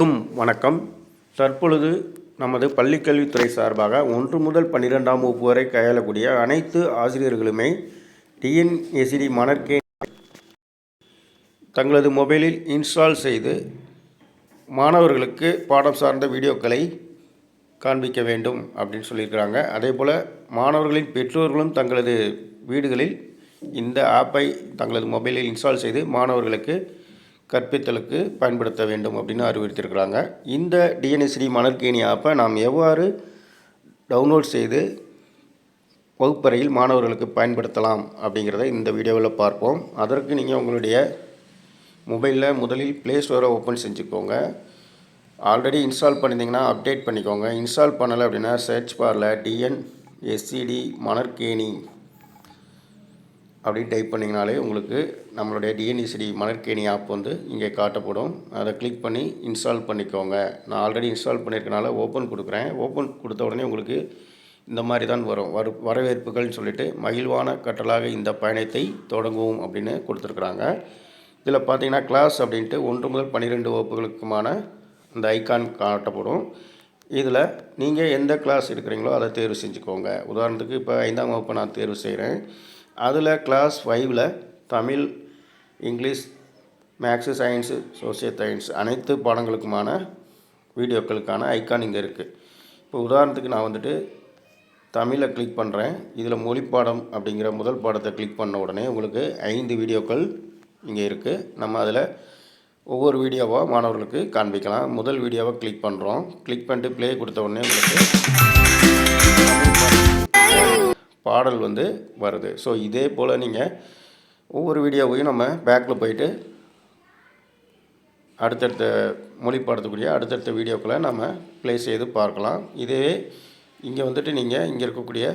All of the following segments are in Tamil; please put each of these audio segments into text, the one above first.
க்கும் வணக்கம். தற்பொழுது நமது பள்ளிக்கல்வித்துறை சார்பாக ஒன்று முதல் பன்னிரெண்டாம் வகுப்பு வரை கையாளக்கூடிய அனைத்து ஆசிரியர்களுமே டிஎன்எஸ்டி மணற்கே தங்களது மொபைலில் இன்ஸ்டால் செய்து மாணவர்களுக்கு பாடம் சார்ந்த வீடியோக்களை காண்பிக்க வேண்டும் அப்படின்னு சொல்லியிருக்கிறாங்க. அதே போல் மாணவர்களின் பெற்றோர்களும் தங்களது வீடுகளில் இந்த ஆப்பை தங்களது மொபைலில் இன்ஸ்டால் செய்து மாணவர்களுக்கு கற்பித்தலுக்கு பயன்படுத்த வேண்டும் அப்படின்னு அறிவுறுத்தியிருக்கிறாங்க. இந்த டிஎன்எஸ்டி மணற்கேணி ஆப்பை நாம் எவ்வாறு டவுன்லோட் செய்து வகுப்பறையில் மாணவர்களுக்கு பயன்படுத்தலாம் அப்படிங்கிறத இந்த வீடியோவில் பார்ப்போம். அதற்கு நீங்கள் உங்களுடைய மொபைலில் முதலில் ப்ளே ஸ்டோரை ஓப்பன் செஞ்சுக்கோங்க. ஆல்ரெடி இன்ஸ்டால் பண்ணியிருந்தீங்கன்னா அப்டேட் பண்ணிக்கோங்க. இன்ஸ்டால் பண்ணலை அப்படின்னா சர்ச் பாரில் டிஎன்எஸ்சிடி மணற்கேணி அப்படின்னு டைப் பண்ணிங்கனாலே உங்களுக்கு நம்மளுடைய டிஎன்இசிடி மலர்கேணி ஆப் வந்து இங்கே காட்டப்படும். அதை கிளிக் பண்ணி இன்ஸ்டால் பண்ணிக்கோங்க. நான் ஆல்ரெடி இன்ஸ்டால் பண்ணியிருக்கனால ஓப்பன் கொடுக்குறேன். ஓப்பன் கொடுத்த உடனே உங்களுக்கு இந்த மாதிரி தான் வரும். வரு வரவேற்புகள்னு சொல்லிட்டு மகிழ்வான கற்றலாக இந்த பயணத்தை தொடங்குவோம் அப்படின்னு கொடுத்துருக்குறாங்க. இதில் பார்த்தீங்கன்னா கிளாஸ் அப்படின்ட்டு ஒன்று முதல் பன்னிரெண்டு வகுப்புகளுக்குமான அந்த ஐக்கான் காட்டப்படும். இதில் நீங்கள் எந்த கிளாஸ் எடுக்கிறீங்களோ அதை தேர்வு செஞ்சுக்கோங்க. உதாரணத்துக்கு இப்போ ஐந்தாம் வகுப்பு நான் தேர்வு செய்கிறேன் அதில் கிளாஸ் ஃபைவ்ல Tamil English maths science social science அனைத்து பாடங்களுக்குமான வீடியோக்களுக்கான ஐக்கான் இங்கே இருக்குது இப்போ உதாரணத்துக்கு நான் வந்துட்டு தமிழை கிளிக் பண்ணுறேன் இதில் மொழி பாடம் அப்படிங்கிற முதல் பாடத்தை கிளிக் பண்ண உடனே உங்களுக்கு ஐந்து வீடியோக்கள் இங்கே இருக்குது நம்ம அதில் ஒவ்வொரு வீடியோவாக மாணவர்களுக்கு காண்பிக்கலாம். முதல் வீடியோவை கிளிக் பண்ணுறோம் கிளிக் பண்ணிட்டு ப்ளே கொடுத்த உடனே உங்களுக்கு பாடல் வந்து வருது. ஸோ இதே போல் நீங்கள் ஒவ்வொரு வீடியோவையும் நம்ம பேக்கில் போயிட்டு அடுத்தடுத்த மொழி அடுத்தடுத்த வீடியோக்களை நம்ம ப்ளே செய்து பார்க்கலாம். இதே இங்கே வந்துட்டு நீங்கள் இங்கே இருக்கக்கூடிய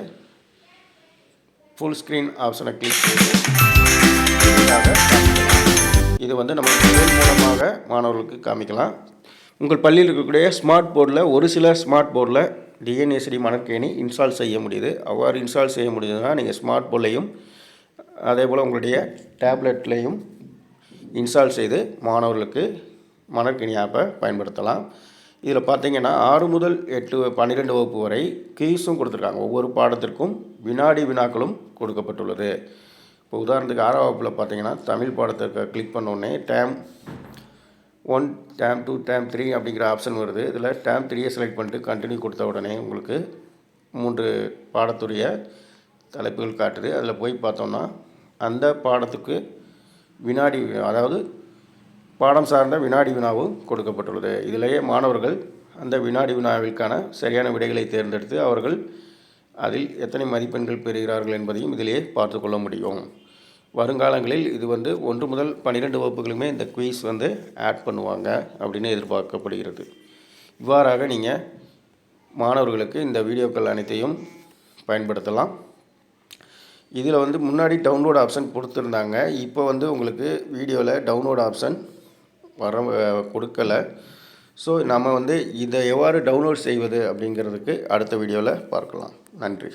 ஃபுல் ஸ்க்ரீன் ஆப்ஷனை கிளிக் செய்து இது வந்து நம்ம மூலமாக மாணவர்களுக்கு காமிக்கலாம். உங்கள் பள்ளியில் இருக்கக்கூடிய ஸ்மார்ட் போர்டில் ஒரு சில ஸ்மார்ட் போர்டில் டிஎன்ஏசிடி மணற்கேணி இன்ஸ்டால் செய்ய முடியுது. அவ்வாறு இன்ஸ்டால் செய்ய முடியுதுன்னா நீங்கள் ஸ்மார்ட் போர்ட்லையும் அதே போல் உங்களுடைய டேப்லெட்லேயும் இன்ஸ்டால் செய்து மாணவர்களுக்கு மணற்கேணி ஆப்பை பயன்படுத்தலாம். இதில் பார்த்தீங்கன்னா ஆறு முதல் எட்டு பன்னிரெண்டு வகுப்பு வரை கீஸும் கொடுத்துருக்காங்க. ஒவ்வொரு பாடத்திற்கும் வினாடி வினாக்களும் கொடுக்கப்பட்டுள்ளது. இப்போ உதாரணத்துக்கு ஆறாம் வகுப்பில் பார்த்தீங்கன்னா தமிழ் பாடத்திற்கு கிளிக் பண்ணோடனே term one term two term three அப்படிங்கிற ஆப்ஷன் வருது. இதில் டேம் த்ரீயை செலக்ட் பண்ணிட்டு கண்டினியூ கொடுத்த உடனே உங்களுக்கு மூன்று பாடத்துடைய தலைப்புகள் காட்டுது. அதில் போய் பார்த்தோம்னா அந்த பாடத்துக்கு வினாடி அதாவது பாடம் சார்ந்த வினாடி வினாவும் கொடுக்கப்பட்டுள்ளது. இதிலேயே மாணவர்கள் அந்த வினாடி வினாவிற்கான சரியான விடைகளை தேர்ந்தெடுத்து அவர்கள் அதில் எத்தனை மதிப்பெண்கள் பெறுகிறார்கள் என்பதையும் இதிலேயே பார்த்து கொள்ள முடியும். வருங்காலங்களில் இது வந்து ஒன்று முதல் பன்னிரெண்டு வகுப்புகளுமே இந்த குவீஸ் வந்து ஆட் பண்ணுவாங்க அப்படின்னு எதிர்பார்க்கப்படுகிறது. இவ்வாறாக நீங்கள் மாணவர்களுக்கு இந்த வீடியோக்கள் அனைத்தையும் பயன்படுத்தலாம். இதில் வந்து முன்னாடி டவுன்லோட் ஆப்ஷன் கொடுத்துருந்தாங்க. இப்போ வந்து உங்களுக்கு வீடியோவில் டவுன்லோட் ஆப்ஷன் வர கொடுக்கலை. ஸோ நம்ம வந்து இதை எவ்வாறு டவுன்லோட் செய்வது அப்படிங்கிறதுக்கு அடுத்த வீடியோவில் பார்க்கலாம். நன்றி.